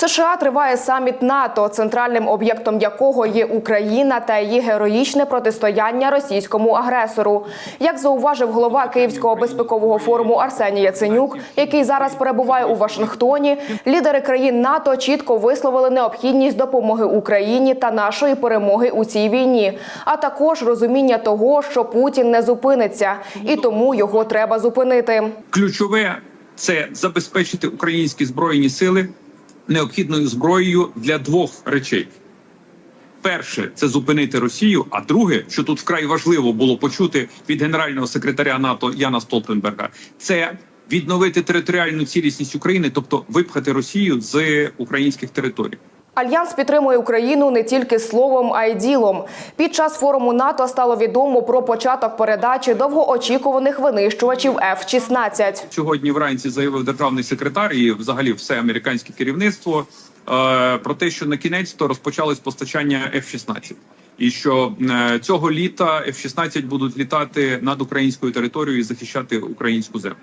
США триває саміт НАТО, центральним об'єктом якого є Україна та її героїчне протистояння російському агресору. Як зауважив голова Київського безпекового форуму Арсеній Яценюк, який зараз перебуває у Вашингтоні, лідери країн НАТО чітко висловили необхідність допомоги Україні та нашої перемоги у цій війні, а також розуміння того, що Путін не зупиниться, і тому його треба зупинити. Ключове це забезпечити українські збройні сили необхідною зброєю для двох речей. Перше це зупинити Росію. А друге, що тут вкрай важливо було почути від генерального секретаря НАТО Яна Столтенберга, це відновити територіальну цілісність України, тобто випхати Росію з українських територій. Альянс підтримує Україну не тільки словом, а й ділом. Під час форуму НАТО стало відомо про початок передачі довгоочікуваних винищувачів F-16. Сьогодні вранці заявив державний секретар і взагалі все американське керівництво е, про те, що на кінець то розпочалось постачання F-16. І що е, цього літа F-16 будуть літати над українською територією і захищати українську землю.